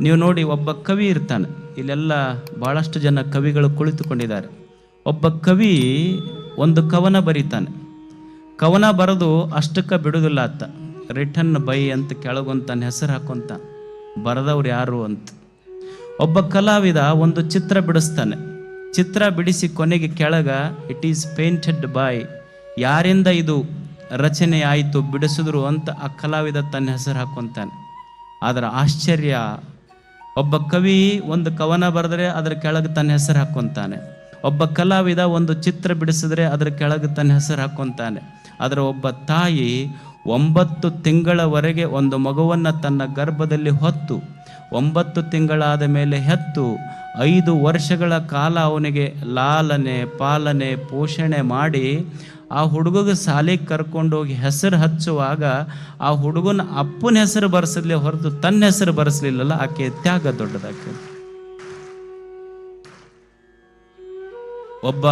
ನೀವು ನೋಡಿ ಒಬ್ಬ ಕವಿ ಇರ್ತಾನೆ. ಇಲ್ಲೆಲ್ಲ ಭಾಳಷ್ಟು ಜನ ಕವಿಗಳು ಕುಳಿತುಕೊಂಡಿದ್ದಾರೆ. ಒಬ್ಬ ಕವಿ ಒಂದು ಕವನ ಬರೀತಾನೆ. ಕವನ ಬರೆದು ಅಷ್ಟಕ್ಕೆ ಬಿಡೋದಿಲ್ಲ ಅತ್ತ ರಿಟರ್ನ್ ಬೈ ಅಂತ ಕೆಳಗೊಂತಾನೆ ಹೆಸರು ಹಾಕೊಂತ. ಬರೆದವ್ರು ಯಾರು ಅಂತ. ಒಬ್ಬ ಕಲಾವಿದ ಒಂದು ಚಿತ್ರ ಬಿಡಿಸ್ತಾನೆ. ಚಿತ್ರ ಬಿಡಿಸಿ ಕೊನೆಗೆ ಕೆಳಗ ಇಟ್ ಈಸ್ ಪೇಂಟೆಡ್ ಬೈ ಯಾರಿಂದ ಇದು ರಚನೆ ಆಯಿತು, ಬಿಡಿಸಿದ್ರು ಅಂತ ಆ ಕಲಾವಿದ ತನ್ನ ಹೆಸರು ಹಾಕೊಂತಾನೆ. ಅದರ ಆಶ್ಚರ್ಯ ಒಬ್ಬ ಕವಿ ಒಂದು ಕವನ ಬರೆದ್ರೆ ಅದರ ಕೆಳಗೆ ತನ್ನ ಹೆಸರು ಹಾಕ್ಕೊಂತಾನೆ. ಒಬ್ಬ ಕಲಾವಿದ ಒಂದು ಚಿತ್ರ ಬಿಡಿಸಿದ್ರೆ ಅದರ ಕೆಳಗೆ ತನ್ನ ಹೆಸರು ಹಾಕ್ಕೊಂತಾನೆ. ಅದರ ಒಬ್ಬ ತಾಯಿ ಒಂಬತ್ತು ತಿಂಗಳವರೆಗೆ ಒಂದು ಮಗುವನ್ನು ತನ್ನ ಗರ್ಭದಲ್ಲಿ ಹೊತ್ತು, ಒಂಬತ್ತು ತಿಂಗಳಾದ ಮೇಲೆ ಹೆತ್ತು, ಐದು ವರ್ಷಗಳ ಕಾಲ ಅವನಿಗೆ ಲಾಲನೆ, ಪಾಲನೆ, ಪೋಷಣೆ ಮಾಡಿ ಆ ಹುಡುಗಗೆ ಶಾಲೆಗೆ ಕರ್ಕೊಂಡೋಗಿ ಹೆಸರು ಹಚ್ಚುವಾಗ ಆ ಹುಡುಗನ ಅಪ್ಪನ ಹೆಸರು ಬರೆಸಲಿ ಹೊರತು ತನ್ನ ಹೆಸರು ಬರೆಸಲಿಲ್ಲಲ್ಲ, ಆಕೆ ತ್ಯಾಗ ದೊಡ್ಡದಾಕೆ. ಒಬ್ಬ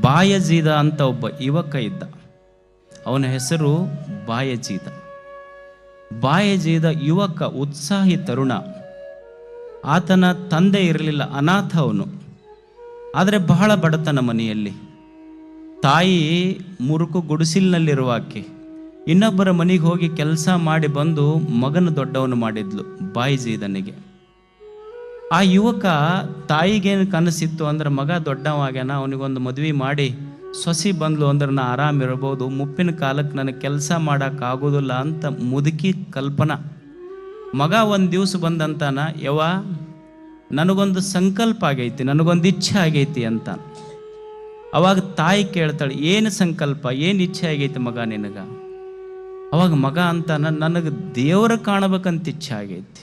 ಬಾಯಜೀದ ಅಂತ ಒಬ್ಬ ಯುವಕ ಇದ್ದ. ಅವನ ಹೆಸರು ಬಾಯಜೀದ. ಬಾಯಜೀದ ಯುವಕ ಉತ್ಸಾಹಿ ತರುಣ. ಆತನ ತಂದೆ ಇರಲಿಲ್ಲ, ಅನಾಥ ಅವನು. ಆದರೆ ಬಹಳ ಬಡತನ ಮನೆಯಲ್ಲಿ. ತಾಯಿ ಮುರುಕು ಗುಡಿಸಿಲಿನಲ್ಲಿರುವ ಆಕೆ ಇನ್ನೊಬ್ಬರ ಮನೆಗೆ ಹೋಗಿ ಕೆಲಸ ಮಾಡಿ ಬಂದು ಮಗನ ದೊಡ್ಡವನು ಮಾಡಿದ್ಲು ಬಾಯಿಜಿದನಿಗೆ ಆ ಯುವಕ ತಾಯಿಗೇನು ಕನಸಿತ್ತು ಅಂದ್ರೆ ಮಗ ದೊಡ್ಡವಾಗ್ಯಾನ, ಅವನಿಗೊಂದು ಮದುವೆ ಮಾಡಿ ಸೊಸಿ ಬಂದ್ಲು ಅಂದ್ರೆ ನಾ ಆರಾಮಿರ್ಬೋದು ಮುಪ್ಪಿನ ಕಾಲಕ್ಕೆ ನನಗೆ ಕೆಲಸ ಮಾಡೋಕ್ಕಾಗೋದಿಲ್ಲ ಅಂತ ಮುದುಕಿ ಕಲ್ಪನಾ. ಮಗ ಒಂದು ದಿವಸ ಬಂದಂತಾನ ಯವ ನನಗೊಂದು ಸಂಕಲ್ಪ ಆಗೈತಿ, ನನಗೊಂದು ಇಚ್ಛೆ ಆಗೈತಿ ಅಂತ. ಅವಾಗ ತಾಯಿ ಕೇಳ್ತಾಳೆ, ಏನು ಸಂಕಲ್ಪ, ಏನು ಇಚ್ಛೆ ಆಗೈತೆ ಮಗ ನಿನಗೆ? ಅವಾಗ ಮಗ ಅಂತ ನನಗೆ ದೇವರ ಕಾಣಬೇಕಂತ ಇಚ್ಛೆ ಆಗೈತಿ.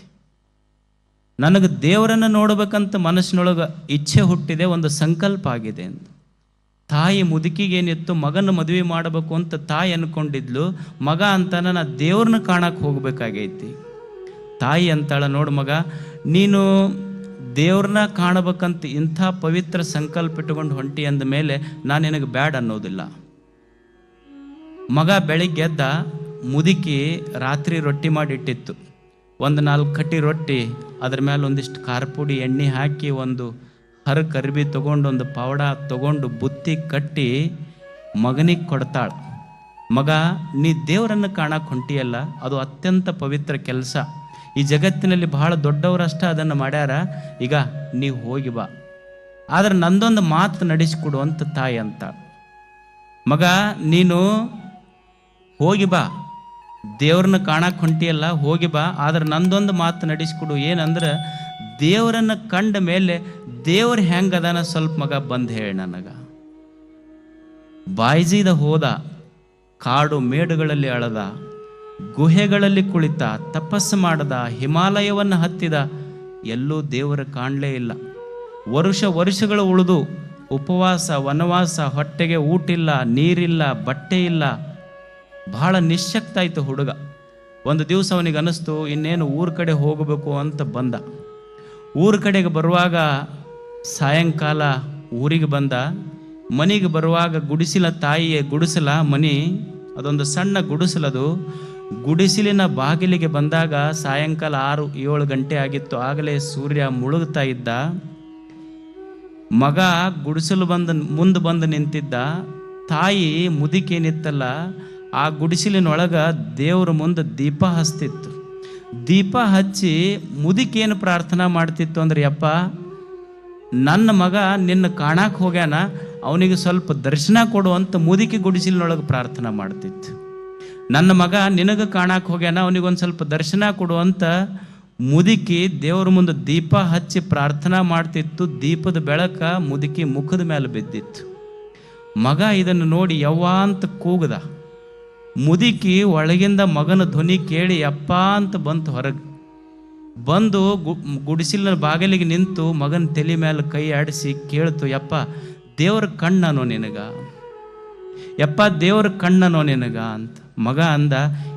ನನಗೆ ದೇವರನ್ನು ನೋಡ್ಬೇಕಂತ ಮನಸ್ಸಿನೊಳಗೆ ಇಚ್ಛೆ ಹುಟ್ಟಿದೆ, ಒಂದು ಸಂಕಲ್ಪ ಆಗಿದೆ ಅಂತ. ತಾಯಿ ಮುದುಕಿಗೇನಿತ್ತು ಮಗನ ಮದುವೆ ಮಾಡಬೇಕು ಅಂತ ತಾಯಿ ಅನ್ಕೊಂಡಿದ್ಲು, ಮಗ ಅಂತಾನ ನಾ ದೇವ್ರನ್ನ ಕಾಣಕ್ಕೆ ಹೋಗ್ಬೇಕಾಗೈತಿ. ತಾಯಿ ಅಂತಾಳ, ನೋಡು ಮಗ, ನೀನು ದೇವ್ರನ್ನ ಕಾಣಬೇಕಂತ ಇಂಥ ಪವಿತ್ರ ಸಂಕಲ್ಪ ಇಟ್ಟುಕೊಂಡು ಹೊಂಟಿ ಅಂದ ಮೇಲೆ ನಾನು ನಿನಗೆ ಬ್ಯಾಡ್ ಅನ್ನೋದಿಲ್ಲ. ಮಗ ಬೆಳಿಗ್ಗೆ ಎದ್ದ ಮುದುಕಿ ರಾತ್ರಿ ರೊಟ್ಟಿ ಮಾಡಿ ಇಟ್ಟಿತ್ತು. ಒಂದು ನಾಲ್ಕು ಕಟ್ಟಿ ರೊಟ್ಟಿ, ಅದ್ರ ಮೇಲೆ ಒಂದಿಷ್ಟು ಖಾರ ಪುಡಿ ಎಣ್ಣೆ ಹಾಕಿ ಒಂದು ಹರ ಕರ್ಬಿ ತಗೊಂಡು ಒಂದು ಪೌಡ ತಗೊಂಡು ಬುತ್ತಿ ಕಟ್ಟಿ ಮಗನಿಗೆ ಕೊಡ್ತಾಳೆ. ಮಗ, ನೀ ದೇವರನ್ನು ಕಾಣಕ್ಕೆ ಹೊಂಟಿಯಲ್ಲ, ಅದು ಅತ್ಯಂತ ಪವಿತ್ರ ಕೆಲಸ. ಈ ಜಗತ್ತಿನಲ್ಲಿ ಬಹಳ ದೊಡ್ಡವರಷ್ಟೇ ಅದನ್ನು ಮಾಡ್ಯಾರ. ಈಗ ನೀವು ಹೋಗಿ ಬಾ. ಆದ್ರೆ ನಂದೊಂದು ಮಾತು ನಡೆಸಿಕೊಡು ಅಂತ ತಾಯಿ ಅಂತ. ಮಗ, ನೀನು ಹೋಗಿ ಬಾ. ದೇವ್ರನ್ನ ಕಾಣಕ್ಕೆ ಹೊಂಟಿಯಲ್ಲ, ಹೋಗಿ ಬಾ. ಆದ್ರೆ ನಂದೊಂದು ಮಾತು ನಡೆಸಿಕೊಡು. ಏನಂದ್ರೆ, ದೇವರನ್ನ ಕಂಡ ಮೇಲೆ ದೇವ್ರ ಹೆಂಗದಾನ ಸ್ವಲ್ಪ ಮಗ ಬಂದು ಹೇಳಿ ನನಗೆ. ಬಾಯ್ಜಿದ ಹೋದ, ಕಾಡು ಮೇಡುಗಳಲ್ಲಿ ಅಳದ. ಗುಹೆಗಳಲ್ಲಿ ಕುಳಿತ ತಪಸ್ಸು ಮಾಡದ ಹಿಮಾಲಯವನ್ನು ಹತ್ತಿದ ಎಲ್ಲೂ ದೇವರ ಕಾಣಲೇ ಇಲ್ಲ. ವರುಷ ವರ್ಷಗಳು ಉಳಿದು ಉಪವಾಸ, ವನವಾಸ, ಹೊಟ್ಟೆಗೆ ಊಟಿಲ್ಲ, ನೀರಿಲ್ಲ, ಬಟ್ಟೆ ಇಲ್ಲ. ಬಹಳ ನಿಶ್ಶಕ್ತ ಆಯಿತು ಹುಡುಗ. ಒಂದು ದಿವಸ ಅವನಿಗೆ ಅನಿಸ್ತು ಇನ್ನೇನು ಊರ ಕಡೆ ಹೋಗಬೇಕು ಅಂತ ಬಂದ. ಊರ ಕಡೆಗೆ ಬರುವಾಗ ಸಾಯಂಕಾಲ ಊರಿಗೆ ಬಂದ. ಮನೆಗೆ ಬರುವಾಗ ಗುಡಿಸಿಲ ತಾಯಿಯ ಗುಡಿಸಲ ಮನಿ, ಅದೊಂದು ಸಣ್ಣ ಗುಡಿಸಲದು. ಗುಡಿಸಿಲಿನ ಬಾಗಿಲಿಗೆ ಬಂದಾಗ ಸಾಯಂಕಾಲ ಆರು ಏಳು ಗಂಟೆ ಆಗಿತ್ತು. ಆಗಲೇ ಸೂರ್ಯ ಮುಳುಗ್ತಾ ಇದ್ದ. ಮಗ ಗುಡಿಸಲು ಬಂದು ಮುಂದೆ ಬಂದು ನಿಂತಿದ್ದ. ತಾಯಿ ಮುದಿಕೇನಿತ್ತಲ್ಲ ಆ ಗುಡಿಸಿಲಿನೊಳಗೆ ದೇವ್ರ ಮುಂದೆ ದೀಪ ಹಚ್ತಿತ್ತು. ದೀಪ ಹಚ್ಚಿ ಮುದಿಕೇನು ಪ್ರಾರ್ಥನಾ ಮಾಡ್ತಿತ್ತು ಅಂದ್ರೆ, ಯಪ್ಪ, ನನ್ನ ಮಗ ನಿನ್ನ ಕಾಣಕ್ಕೆ ಹೋಗ್ಯಾನ, ಅವನಿಗೆ ಸ್ವಲ್ಪ ದರ್ಶನ ಕೊಡು ಅಂತ ಮುದುಕಿ ಗುಡಿಸಿಲಿನೊಳಗೆ ಪ್ರಾರ್ಥನಾ ಮಾಡ್ತಿತ್ತು. ನನ್ನ ಮಗ ನಿನಗೆ ಕಾಣಕ್ಕೆ ಹೋಗ್ಯಾನ ಅವನಿಗೊಂದು ಸ್ವಲ್ಪ ದರ್ಶನ ಕೊಡು ಅಂತ ಮುದುಕಿ ದೇವ್ರ ಮುಂದೆ ದೀಪ ಹಚ್ಚಿ ಪ್ರಾರ್ಥನಾ ಮಾಡ್ತಿತ್ತು. ದೀಪದ ಬೆಳಕ ಮುದುಕಿ ಮುಖದ ಮೇಲೆ ಬಿದ್ದಿತ್ತು. ಮಗ ಇದನ್ನು ನೋಡಿ ಯವ್ವ ಅಂತ ಕೂಗದ. ಮುದುಕಿ ಒಳಗಿಂದ ಮಗನ ಧ್ವನಿ ಕೇಳಿ ಅಪ್ಪ ಅಂತ ಬಂತು ಹೊರಗೆ. ಬಂದು ಗು, ಗುಡಿಸಿಲಿನ ಬಾಗಿಲಿಗೆ ನಿಂತು ಮಗನ ತಲೆ ಮೇಲೆ ಕೈ ಆಡಿಸಿ ಕೇಳ್ತು, ಯಪ್ಪ, ದೇವ್ರ ಕಣ್ಣನು ನಿನಗ? ಯಪ್ಪ ದೇವ್ರ ಕಣ್ಣನೋ ನಿನಗ ಅಂತ. ಮಗ ಅಂದ,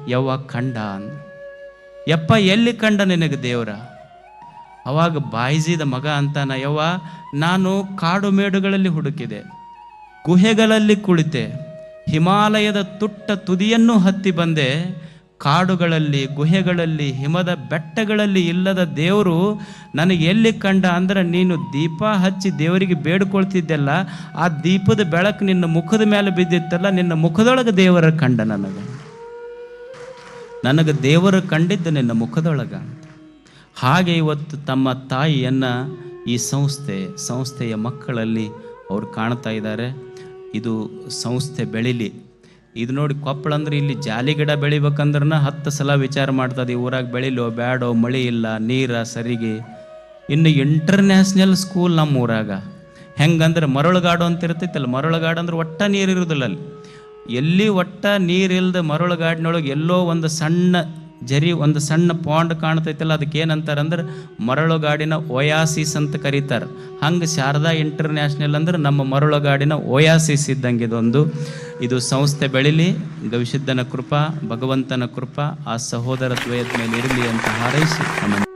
ಯವ್ವ ಕಂಡ ಅಂದ. ಯಪ್ಪ ಎಲ್ಲಿ ಕಂಡ ನಿನಗೆ ದೇವ್ರ? ಅವಾಗ ಬಾಯಿಸಿದ ಮಗ ಅಂತಾನ, ಯವ್ವ, ನಾನು ಕಾಡು ಮೇಡುಗಳಲ್ಲಿ ಹುಡುಕಿದೆ. ಗುಹೆಗಳಲ್ಲಿ ಕುಳಿತೆ. ಹಿಮಾಲಯದ ತುಟ್ಟ ತುದಿಯನ್ನು ಹತ್ತಿ ಬಂದೆ. ಕಾಡುಗಳಲ್ಲಿ, ಗುಹೆಗಳಲ್ಲಿ, ಹಿಮದ ಬೆಟ್ಟಗಳಲ್ಲಿ ಇಲ್ಲದ ದೇವರು ನನಗೆ ಎಲ್ಲಿ ಕಂಡ ಅಂದ್ರೆ ನೀನು ದೀಪ ಹಚ್ಚಿ ದೇವರಿಗೆ ಬೇಡ್ಕೊಳ್ತಿದ್ದೆಲ್ಲ, ಆ ದೀಪದ ಬೆಳಕು ನಿನ್ನ ಮುಖದ ಮೇಲೆ ಬಿದ್ದಿತ್ತಲ್ಲ, ನಿನ್ನ ಮುಖದೊಳಗೆ ದೇವರ ಕಂಡ ನನಗೆ. ನನಗೆ ದೇವರು ಕಂಡಿದ್ದು ನಿನ್ನ ಮುಖದೊಳಗ ಹಾಗೆ ಇವತ್ತು ತಮ್ಮ ತಾಯಿಯನ್ನು ಈ ಸಂಸ್ಥೆ, ಸಂಸ್ಥೆಯ ಮಕ್ಕಳಲ್ಲಿ ಅವರು ಕಾಣ್ತಾ ಇದ್ದಾರೆ. ಇದು ಸಂಸ್ಥೆ ಬೆಳಿಲಿ. ಇದು ನೋಡಿ ಕೊಪ್ಪಳ ಅಂದ್ರೆ ಇಲ್ಲಿ ಜಾಲಿ ಗಿಡ ಬೆಳಿಬೇಕಂದ್ರನ ಹತ್ತು ಸಲ ವಿಚಾರ ಮಾಡ್ತದೆ. ಊರಾಗ ಬೆಳಿಲೋ ಬ್ಯಾಡೋ ಮಳೆ ಇಲ್ಲ, ನೀರ ಸರಿಗೆ. ಇನ್ನು ಇಂಟರ್ನ್ಯಾಷನಲ್ ಸ್ಕೂಲ್ ನಮ್ಮ ಊರಾಗ. ಹೆಂಗಂದ್ರೆ ಮರಳುಗಾಡು ಅಂತ ಇರ್ತೈತಲ್ಲ, ಮರಳುಗಾಡು ಅಂದ್ರೆ ಒಟ್ಟ ನೀರು ಇರೋದಿಲ್ಲ ಅಲ್ಲಿ. ಎಲ್ಲಿ ಒಟ್ಟ ನೀರಿಲ್ದ ಮರಳುಗಾಡಿನೊಳಗೆ ಎಲ್ಲೋ ಒಂದು ಸಣ್ಣ ಜರಿ ಒಂದು ಸಣ್ಣ ಪಾಂಡ್ ಕಾಣ್ತೈತಲ್ಲ ಅದಕ್ಕೆ ಏನಂತಾರೆ ಅಂದ್ರೆ ಮರಳುಗಾಡಿನ ಓಯಾಸಿಸ್ ಅಂತ ಕರೀತಾರೆ. ಹಂಗೆ ಶಾರದಾ ಇಂಟರ್ನ್ಯಾಷನಲ್ ಅಂದ್ರೆ ನಮ್ಮ ಮರಳುಗಾಡಿನ ಓಯಾಸಿಸ್ ಇದ್ದಂಗೆ ಇದೊಂದು. ಇದು ಸಂಸ್ಥೆ ಬೆಳಿಲಿ, ಗವಿಸಿದ್ಧನ ಕೃಪಾ, ಭಗವಂತನ ಕೃಪಾ, ಆ ಸಹೋದರ ದ್ವಯದ ಮೇಲೆ ಇರಲಿ ಅಂತ ಹಾರೈಸಿ.